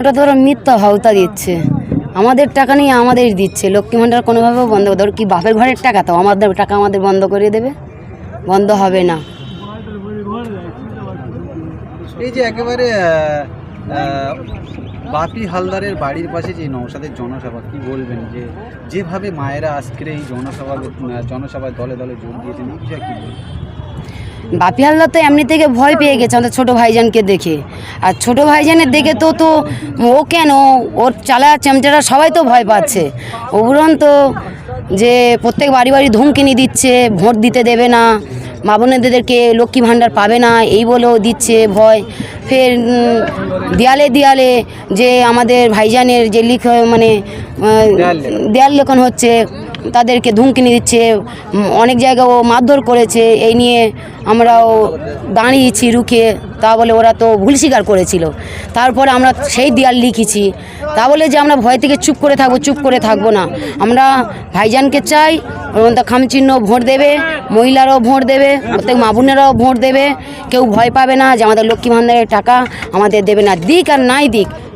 ওটা ধরো মিথ্যা ভাওতা দিচ্ছে। আমাদের টাকা নিয়ে আমাদের দিচ্ছে। লক্ষ্মী ভাণ্ডার কোনোভাবেও বন্ধ করে ধরো কি বাপের ঘরের টাকা তো আমাদের টাকা আমাদের বন্ধ করে দেবে? বন্ধ হবে না। এই যে একেবারে বাপি হালদারের বাড়ির পাশে যে নৌসাদের জনসভা, কি বলবেন? যে যেভাবে মায়েরা আজকের এই জনসভা জনসভায় দলে দলে যোগ দিয়েছেন, এই বিষয়ে কি বলবেন? বাপি হালদার তো এমনি থেকে ভয় পেয়ে গেছে আমাদের ছোটো ভাইজানকে দেখে। আর ছোটো ভাইজানের দেখে তো তো ও কেন? ওর চালা চামচারা সবাই তো ভয় পাচ্ছে। উপরন্ত যে প্রত্যেক বাড়ি বাড়ি ধুমকিনি দিচ্ছে ভোট দিতে দেবে না মা বোনেদেরকে লক্ষ্মী ভাণ্ডার পাবে না এই বলেও দিচ্ছে ভয়। ফের দেয়ালে দেয়ালে যে আমাদের ভাইজানের যে লিখ মানে দেয়াল লেখন হচ্ছে তাদেরকে ধুমকিনি দিচ্ছে অনেক জায়গায় ও মারধর করেছে, এই নিয়ে আমরাও দাঁড়িয়েছি রুখে, তা বলে ওরা তো ভুল স্বীকার করেছিল। তারপরে আমরা সেই দেয়াল লিখেছি, তা বলে যে আমরা ভয় থেকে চুপ করে থাকব, চুপ করে থাকব না। আমরা ভাইজানকে চাই ওরমধ্যে খামচিহ্ন ভোট দেবে, মহিলারাও ভোট দেবে, প্রত্যেক মা বোনেরাও ভোট দেবে। কেউ ভয় পাবে না যে আমাদের লক্ষ্মী ভান্ডারের টাকা আমাদের দেবে না, দিক আর নাই দিক।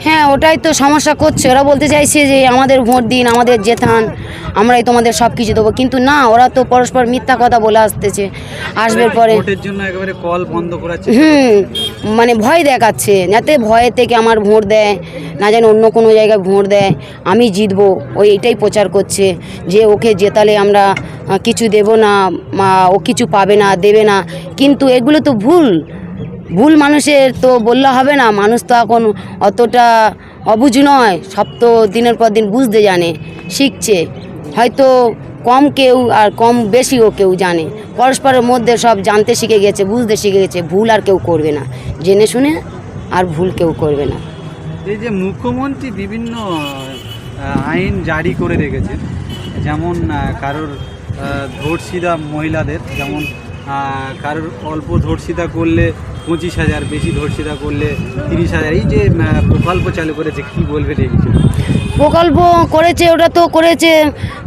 হ্যাঁ ওটাই তো সমস্যা করছে। ওরা বলতে চাইছে যে আমাদের ভোট দিন আমাদের জেতান আমরাই তোমাদের সব কিছু দেবো। কিন্তু না ওরা তো পরস্পর মিথ্যা কথা বলে আসতেছে। আসবে পরে। হুম মানে ভয় দেখাচ্ছে। যাতে ভয়ে থেকে আমার ভোট দেয় না যেন অন্য কোনো জায়গায় ভোট দেয় আমি জিতবো। ওই এটাই প্রচার করছে যে ওকে জেতালে আমরা কিছু দেব না ও কিছু পাবে না দেবে না। কিন্তু এগুলো তো ভুল। ভুল মানুষের তো বললে হবে না মানুষ তো এখন অতটা অবুঝ নয় সব তো দিনের পর দিন বুঝতে জানে শিখছে। হয়তো কম কেউ আর কম বেশিও কেউ জানে। পরস্পরের মধ্যে সব জানতে শিখে গেছে বুঝতে শিখে গেছে ভুল আর কেউ করবে না। জেনে শুনে আর ভুল কেউ করবে না। এই যে মুখ্যমন্ত্রী বিভিন্ন আইন জারি করে রেখেছেন যেমন কারোর আহ, ধর্ষিতা মহিলাদের যেমন কারোর অল্প ধর্ষিতা করলে পঁচিশ হাজার, বেশি ধর্ষিতা করলে তিরিশ হাজার, এই যে প্রকল্প চালু করেছে, কি বলবে এই বিষয়ে? প্রকল্প করেছে, ওটা তো করেছে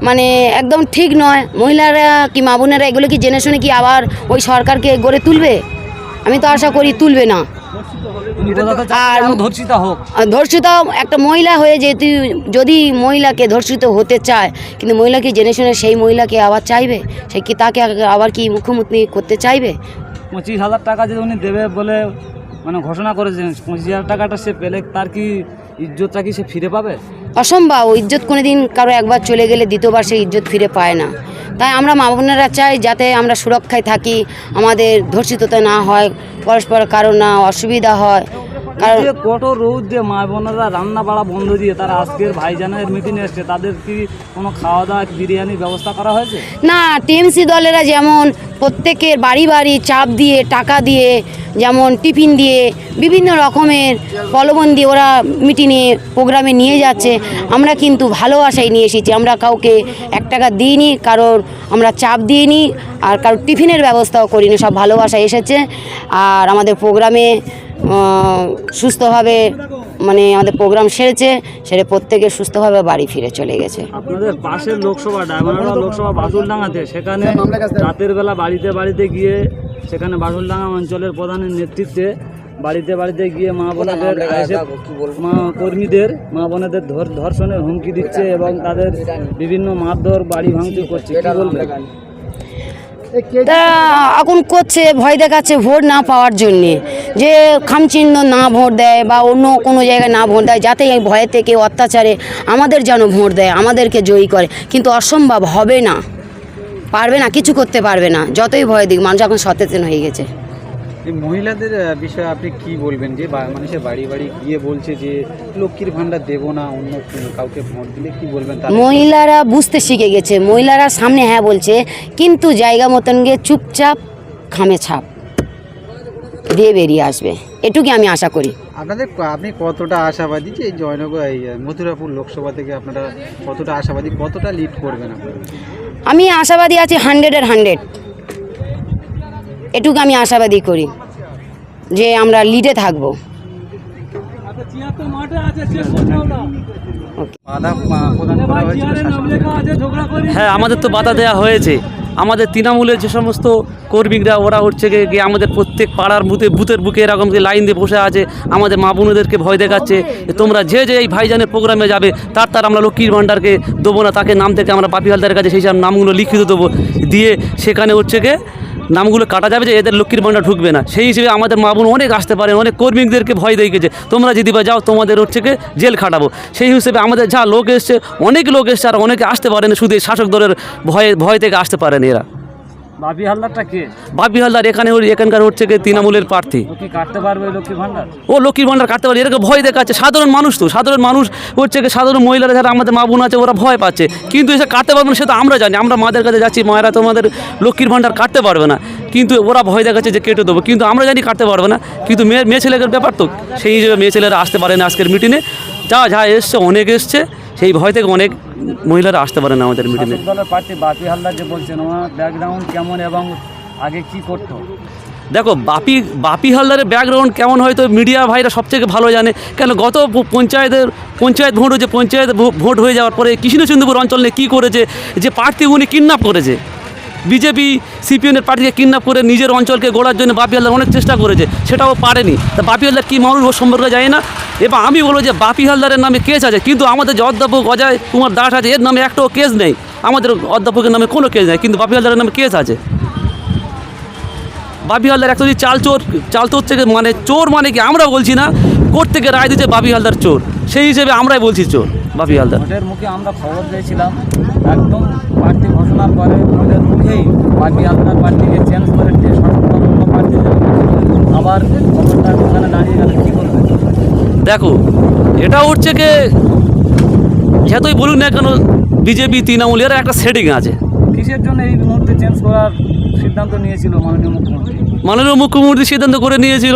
মানে একদম ঠিক নয়। মহিলারা কি, মা বোনেরা এগুলো কি জেনে শুনে কি আবার ওই সরকারকে গড়ে তুলবে? আমি তো আশা করি তুলবে না। আর ধর্ষিত হোক। ধর্ষিত একটা মহিলা হয়ে যেহেতু যদি মহিলাকে ধর্ষিত হতে চায় কিন্তু মহিলাকে জেনে শুনে সেই মহিলাকে আবার চাইবে? সে কি তাকে আবার কি মুখ্যমন্ত্রী করতে চাইবে? পঁচিশ হাজার টাকা যদি উনি দেবে বলে মানে ঘোষণা করেছেন পঁচিশ হাজার টাকাটা সে পেলে তার কি ইজ্জতটা কি সে ফিরে পাবে? অসম্ভব ইজ্জত কোনো দিন কারও একবার চলে গেলে দ্বিতীয়বার সেই ইজ্জত ফিরে পায় না। তাই আমরা মা বোনেরা চাই যাতে আমরা সুরক্ষায় থাকি, আমাদের ধর্ষিততা না হয়, পরস্পর কারও না অসুবিধা হয়। যে কত রোদ যে মা বোনেরা রান্না বাড়া বন্ধ দিয়ে তারা আজকের ভাইজানের মিটিং এসছে তাদের কি কোনো খাওয়া দাওয়া বিরিয়ানির ব্যবস্থা করা হয়েছে? না টিএমসি দলেরা যেমন প্রত্যেকের বাড়ি বাড়ি চাপ দিয়ে টাকা দিয়ে যেমন টিফিন দিয়ে বিভিন্ন রকমের প্রলোভন দিয়ে ওরা মিটিংয়ে প্রোগ্রামে নিয়ে যাচ্ছে। আমরা কিন্তু ভালোবাসায় নিয়ে এসেছি। আমরা কাউকে এক টাকা দিইনি কারোর আমরা চাপ দিইনি আর কারোর টিফিনের ব্যবস্থাও করিনি। সব ভালোবাসা এসেছে। আর আমাদের প্রোগ্রামে সুস্থভাবে মানে আমাদের প্রোগ্রাম সেরেছে সেরে প্রত্যেকে সুস্থভাবে বাড়ি ফিরে চলে গেছে। আপনাদের পাশের লোকসভা ডায়মন্ডা লোকসভা বাসুলডাঙ্গাতে সেখানে রাতের বেলা বাড়িতে বাড়িতে গিয়ে সেখানে বাসুলডাঙ্গা অঞ্চলের প্রধানের নেতৃত্বে বাড়িতে বাড়িতে গিয়ে মা বোনেদের মা কর্মীদের মা বোনেদের ধর- ধর্ষণের হুমকি দিচ্ছে এবং তাদের বিভিন্ন মারধর বাড়ি ভাঙচুর করছে। কি বলবেন? তা এখন করছে ভয় দেখাচ্ছে ভোট না পাওয়ার জন্যে। যে খামচিহ্ন না ভোট দেয় বা অন্য কোনো জায়গায় না ভোট দেয় যাতে এই ভয়ে থেকে অত্যাচারে আমাদের যেন ভোট দেয় আমাদেরকে জয়ী করে। কিন্তু অসম্ভব হবে না। পারবে না কিছু করতে পারবে না। যতই ভয় দিক মানুষ এখন সচেতন হয়ে গেছে। মহিলাদের বিষয়ে আপনি কি বলবেন? যে মানুষের বাড়ি বাড়ি গিয়ে বলছে যে লক্ষ্মীর ভাণ্ডার দেবো না অন্য কাউকে ভোট দিলে কি বলবেন মহিলারা বুঝতে শিখে গেছে। মহিলারা সামনে হ্যাঁ বলছে কিন্তু জায়গা মতন গিয়ে চুপচাপ খামে ছাপ। দিয়ে বেরিয়ে আসবে। এটুকুই আমি আশা করি। আপনাদের আপনি কতটা আশাবাদী যে জয়নগর এই মথুরাপুর লোকসভা থেকে আপনারা কতটা আশাবাদী কতটা লিড করবেন আমি আশাবাদী আছি হান্ড্রেডের হান্ড্রেড এটুকু আমি আশাবাদী করি যে আমরা লিডে থাকব। হ্যাঁ আমাদের তো বাধা দেওয়া হয়েছে। আমাদের তৃণমূলের যে সমস্ত কর্মীরা, ওরা হচ্ছে গিয়ে আমাদের প্রত্যেক পাড়ার বুথে, বুথের বুকে এরকম যে লাইন দিয়ে বসে আছে, আমাদের মা বোনদেরকে ভয় দেখাচ্ছে তোমরা যে যে এই ভাইজানের প্রোগ্রামে যাবে, তার তার আমরা লক্ষ্মীর ভাণ্ডারকে দেবো না, তাকে নাম থেকে আমরা পাপি হালদারের কাছে সেই সব নামগুলো লিখিত দেবো, দিয়ে সেখানে হচ্ছে গিয়ে নামগুলো কাটা যাবে যে এদের লক্ষ্মীর ভাণ্ডার ঢুকবে না। সেই হিসেবে আমাদের মা বোন অনেক আসতে পারে অনেক কর্মীদেরকে ভয় দেখিয়েছে তোমরা যদি বা যাও, তোমাদের হচ্ছে জেল খাটাবো। সেই হিসেবে আমাদের যা লোক এসছে, অনেক লোক এসছে আর অনেকে আসতে পারেনি, শুধু এই শাসক দলের ভয়ে, ভয় থেকে আসতে পারেনি এরা। বাপি হালদারটা কে? বাপি হালদার এখানে এখানকার হচ্ছে গিয়ে তৃণমূলের প্রার্থী। ও কি কাটতে পারবে লক্ষ্মী ভান্ডার? ও লক্ষ্মীর ভাণ্ডার কাটতে পারে এরকম ভয় দেখাচ্ছে। সাধারণ মানুষ তো সাধারণ মানুষ হচ্ছে কি সাধারণ মহিলারা যারা আমাদের মা বোন আছে ওরা ভয় পাচ্ছে। কিন্তু এসে কাটতে পারবে না সেটা আমরা জানি। আমরা মাদের কাছে যাচ্ছি মায়েরা তোমাদের লক্ষ্মীর ভাণ্ডার কাটতে পারবে না। কিন্তু ওরা ভয় দেখাচ্ছে যে কেটে দেবো। কিন্তু আমরা জানি কাটতে পারবে না। কিন্তু মেয়ে মেয়ে ছেলেদের ব্যাপার তো সেই হিসেবে মেয়ে ছেলেরা আসতে পারে না আজকের মিটিংয়ে যা যা এসছে অনেক এসছে। সেই ভয় থেকে অনেক মহিলারা আসতে পারে না আমাদের মিটিংয়ে দলের প্রার্থী বাপি হালদার যে বলছেন ওনার ব্যাকগ্রাউন্ড কেমন এবং আগে কি করতো? দেখো বাপি বাপি হালদারের ব্যাকগ্রাউন্ড কেমন হয়তো মিডিয়া ভাইরা সবথেকে ভালো জানে। কেন গত পঞ্চায়েতের পঞ্চায়েত ভোট হয়েছে পঞ্চায়েত ভোট হয়ে যাওয়ার পরে কৃষ্ণচন্দ্রপুর অঞ্চল নিয়ে কী করেছে যে প্রার্থী উনি কিডন্যাপ করেছে। বিজেপি সিপিএনের পার্টিকে কিডন্যাপ করে নিজের অঞ্চলকে গড়ার জন্য বাপি হালদার অনেক চেষ্টা করেছে সেটাও পারেনি। তা বাপি হালদার কী মানুষ ওর সম্পর্কে যায় না? এবার আমি বলব যে বাপি হালদারের নামে কেস আছে, কিন্তু আমাদের যে অধ্যাপক অজয় কুমার দাস আছে, এর নামে একটাও কেস নেই। আমাদের অধ্যাপকের নামে কোনো কেস নেই, কিন্তু বাপি হালদারের নামে কেস আছে। বাপি হালদার একটা যদি চাল চোর চাল চোর থেকে মানে চোর মানে কি আমরা বলছি না, কোর্ট থেকে রায় দিচ্ছে বাপি হালদার চোর। সেই হিসেবে আমরাই বলছি চোর, বাপি হালদার। ভোটের মুখে আমরা খবর পেয়েছিলাম একদম প্রার্থী ঘোষণার পরে ভোটের মুখেই বাপি হালদার প্রার্থীকে চেঞ্জ করে দিয়ে অন্য আবার ওখানে দাঁড়িয়ে গেলে, কী করবে দেখো, এটা হচ্ছে কে, যতই বলুন না কেন, বিজেপি, তৃণমূল, এর একটা সেটিং আছে। কিসের জন্য এই মুহূর্তে চেঞ্জ করার সিদ্ধান্ত নিয়েছিল মাননীয় মুখ্যমন্ত্রী। মাননীয় মুখ্যমন্ত্রী সিদ্ধান্ত করে নিয়েছিল।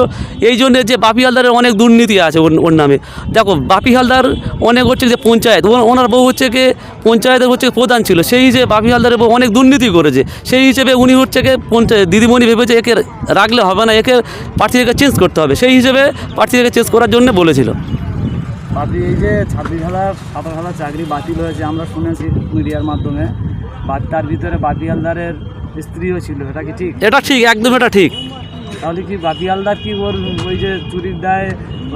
এই জন্য যে বাপি হালদারের অনেক দুর্নীতি আছে ওর নামে। দেখো বাপি হালদার অনেক হচ্ছে যে পঞ্চায়েত ওনার বউ হচ্ছে কি পঞ্চায়েতের হচ্ছে প্রধান ছিল। সেই হিসেবে বাপি হালদারের বউ অনেক দুর্নীতি করেছে। সেই হিসেবে উনি হচ্ছে কি পঞ্চায়েত দিদিমণি ভেবেছে একে রাখলে হবে না একে প্রার্থী থেকে চেঞ্জ করতে হবে। সেই হিসেবে প্রার্থী থেকে চেঞ্জ করার জন্য বলেছিল। বাপি এই যে ছাব্বিশ হাজার সাতাশ হাজার চাকরি বাতিল হয়েছে আমরা শুনেছি মিডিয়ার মাধ্যমে। তার ভিতরে বাপি হালদারের স্ত্রীও ছিল এটা কি ঠিক? এটা ঠিক একদম এটা ঠিক। তাহলে কি বাপিয়ালদার কি ওর ওই যে চুরির দায়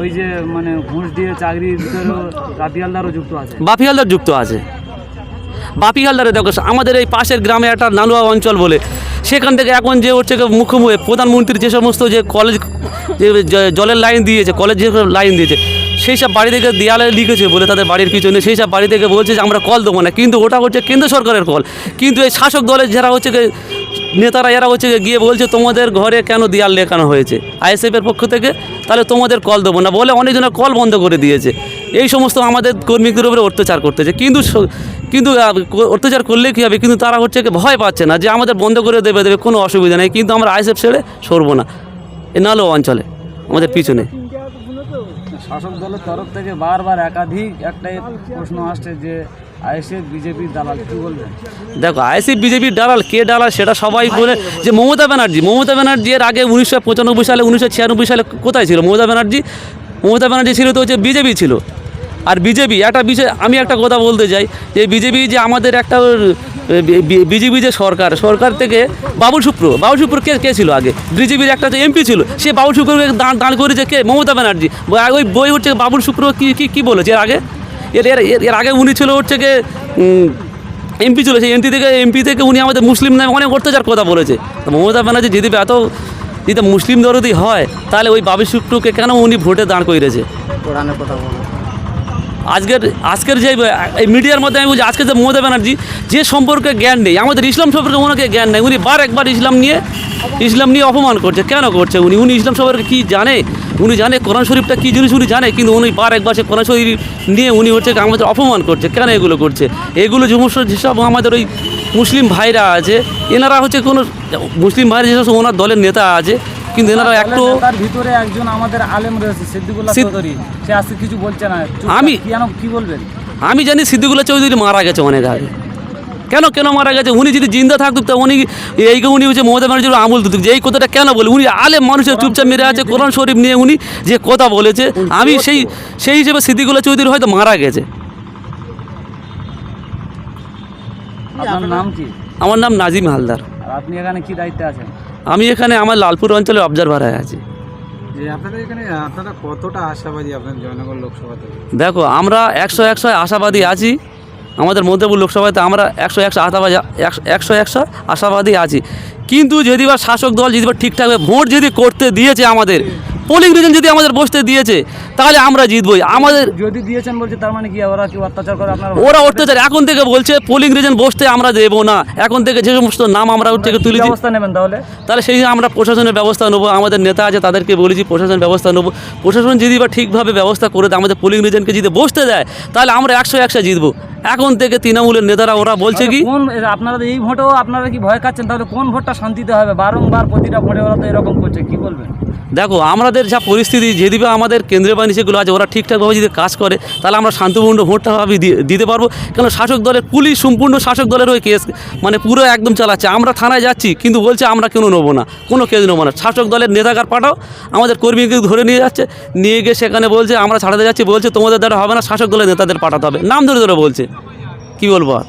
ওই যে মানে ঘুষ দিয়ে চাকরির ভিতরেও বাপিয়ালদারও যুক্ত আছে? বাপি হালদার যুক্ত আছে। বাপি হালদারে দেখো আমাদের এই পাশের গ্রামে একটা নালুয়া অঞ্চল বলে সেখান থেকে এখন যে হচ্ছে মুখ্যমন্ত্রী প্রধানমন্ত্রী যে সমস্ত যে কলেজ যে জলের লাইন দিয়েছে কলেজ যে লাইন দিয়েছে সেই সব বাড়ি থেকে দেয়ালে লিখেছে বলে তাদের বাড়ির পিছনে সেই সব বাড়ি থেকে বলছে যে, আমরা কল দেবো না। কিন্তু ওটা হচ্ছে কেন্দ্র সরকারের কল। কিন্তু এই শাসক দলের যারা হচ্ছে নেতারা এরা হচ্ছে গিয়ে বলছে, তোমাদের ঘরে কেন দেয়াল লেখানো হয়েছে? আইএসএফের পক্ষ থেকে, তাহলে তোমাদের কল দেবো না। বলে অনেকজনের কল বন্ধ করে দিয়েছে। এই সমস্ত আমাদের কর্মীদের উপরে অত্যাচার করতেছে। কিন্তু কিন্তু অত্যাচার করলে কী হবে? কিন্তু তারা হচ্ছে ভয় পাচ্ছে না যে, আমাদের বন্ধ করে দেবে দেবে, কোনো অসুবিধা নেই। কিন্তু আমরা আইএসএফ ছেড়ে সরবো না। এ নালো অঞ্চলে, আমাদের পিছনে। শাসক দলের তরফ থেকে বারবার একাধিক একটাই প্রশ্ন আসছে যে বিজেপির দালাল দেখো, আইএসএফ বিজেপির ডালাল কে ডালাল সেটা সবাই বলে। যে মমতা ব্যানার্জি মমতা ব্যানার্জি এর আগে উনিশশো পঁচানব্বই সালে, উনিশশো ছিয়ানব্বই সালে কোথায় ছিল মমতা ব্যানার্জি? মমতা ব্যানার্জি ছিল তো হচ্ছে বিজেপি ছিল। আর বিজেপি, একটা বিষয়, আমি একটা কথা বলতে চাই, যে বিজেপি যে আমাদের একটা বিজেপি যে সরকার সরকার থেকে বাবুল সুপ্র বাবুল সুপ্র কে কে ছিল আগে? বিজেপির একটা যে এমপি ছিল, সে বাবুল সুপ্রকে দাঁড় দাঁড় করেছে কে? মমতা ব্যানার্জি। ওই বই হচ্ছে বাবুল সুপ্র কি কি, কী বলেছে এর আগে? এর এর, এর- আগে উনি ছিল হচ্ছে গিয়ে এমপি ছিল, সেই এমপি থেকে এমপি থেকে উনি আমাদের মুসলিম নামে অনেক অত্যাচার কথা বলেছে। মমতা ব্যানার্জি যদি এত, যদি মুসলিম দরদি হয়, তাহলে ওই বাবি শুক্রকে কেন উনি ভোটে দাঁড় করেছে? কোরআনের কথা বলো। আজকের আজকের যে, এই মিডিয়ার মধ্যে আমি বলছি আজকের যে মমতা ব্যানার্জি, যে সম্পর্কে জ্ঞান নেই, আমাদের ইসলাম সম্পর্কে ওনাকে জ্ঞান নেই, উনি বার একবার ইসলাম নিয়ে ইসলাম নিয়ে অপমান করছে। কেন করছে উনি? উনি ইসলাম সম্পর্কে কী জানে? উনি জানে কোরআন শরীফটা কী জিনিস উনি জানে, কিন্তু উনি বার একবার সে কোরআন শরীফ নিয়ে উনি হচ্ছে আমাদের অপমান করছে। কেন এগুলো করছে? এগুলো সমস্ত যেসব আমাদের ওই মুসলিম ভাইরা আছে, এনারা হচ্ছে কোনো, মুসলিম ভাইরা যেসব ওনার দলের নেতা আছে কিন্তু এনারা একটু তার ভিতরে একজন আমাদের আলেম রয়েছে সিদ্দিকুল্লাহ সিদ- চৌধুরী। সে আজকে কিছু বলছে না। আমি- কেন কি বলবেন? আমি জানি সিদ্দিকুল্লাহ চৌধুরী মারা গেছে অনেক আগে। কেন কেন মারা গেছে? উনি যদি জিন্দা থাকতো তা উনি এই উনি হচ্ছে মমতা ব্যানার্জির আমল দিত যে এই কথাটা কেন বলে? উনি আলে মানুষের চুপচাপ মেরে আছে কোরআন শরীফ নিয়ে উনি যে কথা বলেছে আমি সেই সেই হিসেবে সিদ্দিকুল্লাহ চৌধুরী হয়তো মারা গেছে। আপনার নাম কি? আমার নাম নাজিম হালদার। আপনি এখানে কি দায়িত্বে আছেন? আমি এখানে আমার লালপুর অঞ্চলে অবজারভার হয়ে আছি দেখো আমরা একশো একশো আশাবাদী আছি। আমাদের মধ্যপুর লোকসভাতে আমরা একশো একশো আশাবাদী একশো একশো একশো আশাবাদী আছি। কিন্তু যদি বা শাসক দল যদি বা ঠিকঠাকভাবে ভোট যদি করতে দিয়েছে আমাদের পোলিং রিজন যদি আমাদের বসতে দিয়েছে তাহলে আমরা জিতবই। আমাদের যদি দিয়েছেন বলছে তার মানে কি ওরা কি অত্যাচার করে আপনার? ওরা অত্যাচার। এখন থেকে বলছে পোলিং রিজন বসতে আমরা দেবো না। এখন থেকে যে সমস্ত নাম আমরা ওর থেকে তুলে ব্যবস্থা নেবেন তাহলে? তাহলে সেই আমরা প্রশাসনের ব্যবস্থা নেব আমাদের নেতা আছে তাদেরকে বলেছি প্রশাসন ব্যবস্থা নেব। প্রশাসন যদি বা ঠিকভাবে ব্যবস্থা করে দেয় আমাদের পোলিং রিজনকে যদি বসতে দেয় তাহলে আমরা একশো একশো জিতবো। এখন থেকে তৃণমূলের নেতারা ওরা বলছে কি? কোন আপনারা এই ভোটেও আপনারা কি ভয় খাচ্ছেন? তাহলে কোন ভোটটা শান্তিতে হবে? বারংবার প্রতিটা ভোটে ওরা তো এরকম করছে কি বলবেন? দেখো আমাদের যা পরিস্থিতি যদি বা আমাদের কেন্দ্রীয় বাহিনী সেগুলো আছে ওরা ঠিকঠাকভাবে যদি কাজ করে তাহলে আমরা শান্তিপূর্ণ ভোটটা ভাবে দি- দিতে পারব। কেন শাসক দলের পুলিশ সম্পূর্ণ শাসক দলের ওই কেস মানে পুরো একদম চালাচ্ছে। আমরা থানায় যাচ্ছি কিন্তু বলছে আমরা কেন নেব না কোনো কেস নেব না। শাসক দলের নেতাকার পাঠাও আমাদের কর্মীকে ধরে নিয়ে যাচ্ছে নিয়ে গিয়ে সেখানে বলছে আমরা ছাড়াতে যাচ্ছি বলছে তোমাদের দ্বারা হবে না শাসক দলের নেতাদের পাঠাতে হবে। নাম ধরে ধরে বলছে। কী বলবো আর